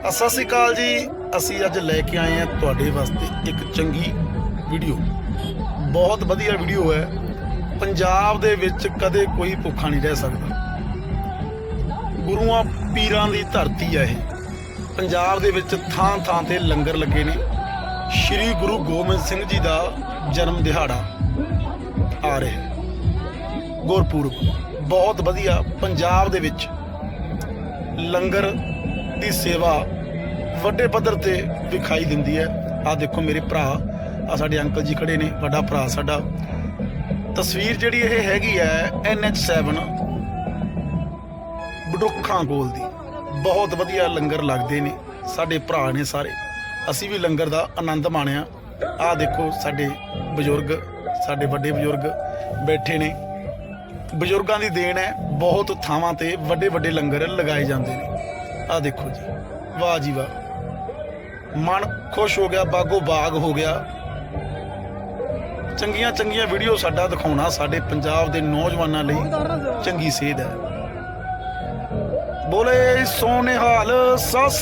ਸਤਿ ਸ਼੍ਰੀ ਅਕਾਲ ਜੀ। ਅਸੀਂ ਅੱਜ ਲੈ ਕੇ ਆਏ ਹਾਂ ਤੁਹਾਡੇ ਵਾਸਤੇ ਇੱਕ ਚੰਗੀ ਵੀਡੀਓ। ਬਹੁਤ ਵਧੀਆ ਵੀਡੀਓ ਹੈ। ਪੰਜਾਬ ਦੇ ਵਿੱਚ ਕਦੇ ਕੋਈ ਭੁੱਖਾ ਨਹੀਂ ਰਹਿ ਸਕਦਾ। ਗੁਰੂਆਂ ਪੀਰਾਂ ਦੀ ਧਰਤੀ ਹੈ ਇਹ। ਪੰਜਾਬ ਦੇ ਵਿੱਚ ਥਾਂ ਥਾਂ ਤੇ ਲੰਗਰ ਲੱਗੇ ਨੇ। ਸ੍ਰੀ ਗੁਰੂ ਗੋਬਿੰਦ ਸਿੰਘ ਜੀ ਦਾ ਜਨਮ ਦਿਹਾੜਾ ਆ ਰਿਹਾ ਗੁਰਪੁਰਬ। ਬਹੁਤ ਵਧੀਆ। ਪੰਜਾਬ ਦੇ ਵਿੱਚ ਲੰਗਰ ਦੀ ਸੇਵਾ ਵੱਡੇ ਪੱਧਰ ਤੇ ਵਿਖਾਈ ਦਿੰਦੀ ਹੈ। ਆ ਦੇਖੋ ਮੇਰੇ ਭਰਾ ਆ ਸਾਡੇ ਅੰਕਲ ਜੀ ਖੜੇ ਨੇ, ਵੱਡਾ ਭਰਾ ਸਾਡਾ। ਤਸਵੀਰ ਜਿਹੜੀ ਇਹ ਹੈਗੀ ਹੈ NH7 ਬਡੁੱਖਾਂ ਕੋਲ ਦੀ। ਬਹੁਤ ਵਧੀਆ ਲੰਗਰ ਲੱਗਦੇ ਨੇ, ਸਾਡੇ ਭਰਾ ਨੇ ਸਾਰੇ। ਅਸੀਂ ਵੀ ਲੰਗਰ ਦਾ ਆਨੰਦ ਮਾਣਿਆ। ਆ ਦੇਖੋ ਸਾਡੇ ਬਜ਼ੁਰਗ, ਸਾਡੇ ਵੱਡੇ ਬਜ਼ੁਰਗ ਬੈਠੇ ਨੇ। ਬਜ਼ੁਰਗਾਂ ਦੀ ਦੇਣ ਹੈ, ਬਹੁਤ ਥਾਵਾਂ ਤੇ ਵੱਡੇ ਵੱਡੇ ਲੰਗਰ ਲਗਾਏ ਜਾਂਦੇ ਨੇ। ਆ ਦੇਖੋ ਜੀ। ਵਾਹ ਜੀ ਵਾਹ। ਮਨ ਖੁਸ਼ ਹੋ ਗਿਆ, ਬਾਗੋ ਬਾਗ ਹੋ ਗਿਆ। ਚੰਗੀਆਂ ਚੰਗੀਆਂ ਵੀਡੀਓ ਸਾਡਾ ਦਿਖਾਉਣਾ ਸਾਡੇ ਪੰਜਾਬ ਦੇ ਨੌਜਵਾਨਾਂ ਲਈ ਚੰਗੀ ਸੇਧ ਹੈ। ਬੋਲੇ ਸੋਨੇਹਾਲ ਸਸ